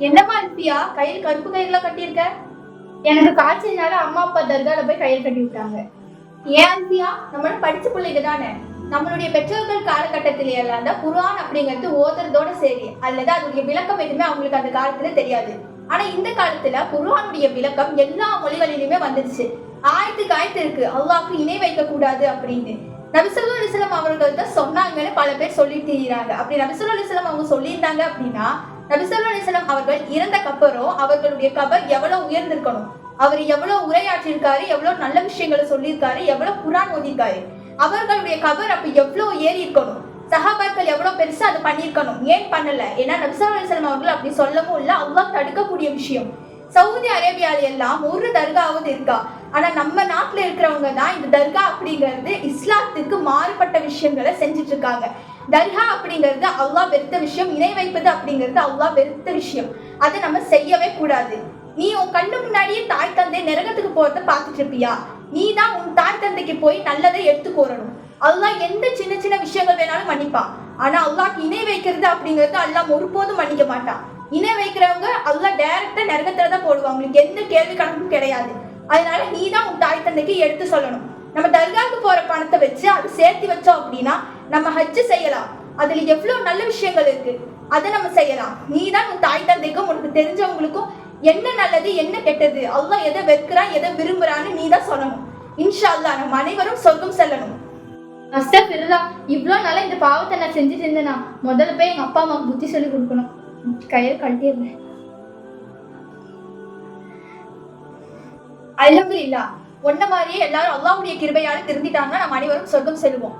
என்னம்மா அல்பியா கையில் கருப்பு கயிறுல கட்டியிருக்க? எனக்கு காய்ச்சல்னால அம்மா அப்பா தர்கால போய் கயிறு கட்டி விட்டாங்க. ஏன் அல்பியா நம்மள படிச்ச பிள்ளைங்க தானே. நம்மளுடைய பெற்றோர்கள் காலகட்டத்திலே எல்லாம் தான் குர்ஆன் அப்படிங்கிறது ஓதுறதோட சரி. அல்லது அதனுடைய விளக்கம் எதுவுமே அவங்களுக்கு அந்த காலத்துல தெரியாது. ஆனா இந்த காலத்துல குருவானுடைய விளக்கம் எல்லா மொழிகளிலுமே வந்துருச்சு. ஆயத்துக்கு ஆயத்து இருக்கு. அல்லாஹ்க்கு இணை வைக்க கூடாது அப்படின்னு நபிசல்லா அலிஸ்லாம் அவர்கள் தான் சொன்னாங்கன்னு பல பேர் சொல்லிட்டு இருக்கிறாங்க. அப்படி நபிசல்லா அலிஸ்லாம் அவங்க சொல்லியிருந்தாங்க அப்படின்னா நபிசல்லா அவர்கள் இறந்தக்கப்புறம் அவர்களுடைய கபர் எவ்வளவு உயர்ந்திருக்கணும்? அவர் எவ்வளவு உரையாற்றிருக்காரு எவ்வளவு நல்ல விஷயங்களை சொல்லியிருக்காரு எவ்வளவு குரான் ஓதிருக்காரு அவர்களுடைய கபர் அப்ப எவ்வளவு ஏறி இருக்கணும் சஹாபாக்கள் எவ்வளவு பெருசா அதை பண்ணியிருக்கணும்? ஏன் பண்ணல? ஏன்னா நபிசல்லா அவர்கள் அப்படி சொல்லவும் இல்லை. அல்லாஹ் தடுக்கக்கூடிய விஷயம். சவுதி அரேபியால எல்லாம் ஒரு தர்காவது இருக்கா? ஆனா நம்ம நாட்டுல இருக்கிறவங்க தான் இந்த தர்கா அப்படிங்கிறது இஸ்லாத்துக்கு மாறுபட்ட விஷயங்களை செஞ்சுட்டு இருக்காங்க. தர்கா அப்படிங்கிறது அவ்வளோ வெறுத்த விஷயம் இணை வைப்பது அப்படிங்கிறது அவ்வளோ வெறுத்த விஷயம். அதை நம்ம செய்யவே கூடாது. நீ உன் கண்ணு முன்னாடியே தாய் தந்தை நரகத்துக்கு போறத பார்த்துட்டு இருப்பியா? நீ தான் உன் தாய் தந்தைக்கு போய் நல்லதை எடுத்து கோரணும் அல்லாஹ் எந்த சின்ன சின்ன விஷயங்கள் வேணாலும் மன்னிப்பான். ஆனா அல்லாஹ்க்கு இணை வைக்கிறது அப்படிங்கிறது அல்லாஹ் ஒருபோதும் மன்னிக்க மாட்டான். இணை வைக்கிறவங்க அல்லாஹ் டைரக்டா நரகத்துல தான் போடுவாங்க. உங்களுக்கு எந்த கேள்வி கணக்கும் கிடையாது. அதனால நீ தான் உன் தாய் தந்தைக்கு எடுத்து சொல்லணும். நம்ம தர்காவுக்கு போற பணத்தை வச்சு அது சேர்த்து வச்சோம் அப்படின்னா நம்ம ஹஜ்ஜு செய்யலாம். அதுல எவ்வளவு நல்ல விஷயங்கள் இருக்கு? அதை நம்ம செய்யலாம். நீ தான் உன் தாய் தந்தைக்கும் உனக்கு தெரிஞ்சவங்களுக்கும் என்ன நல்லது என்ன கெட்டது? அல்லா எதை வெறுக்கிறான் எதை விரும்புறான்னு நீ தான் சொல்லணும். இன்ஷா அல்லா நம்ம அனைவரும் சொர்க்கம் செல்லணும். அஸ்தபிருல்லா இவ்வளோ நாளா இந்த பாவத்தை நான் செஞ்சுட்டு இருந்தேனா? முதல்ல போய் எங்க அப்பா அம்மாவுக்கு புத்தி சொல்லி கொடுக்கணும். கையை கழட்டிடுறேன். அல்ஹம்துலில்லாஹ். ஒன்ன மாதிரியே எல்லாரும் அல்லாவுடைய கிருபையால திருந்திட்டாங்கன்னா நம்ம அனைவரும் சொர்க்கம் செல்வோம்.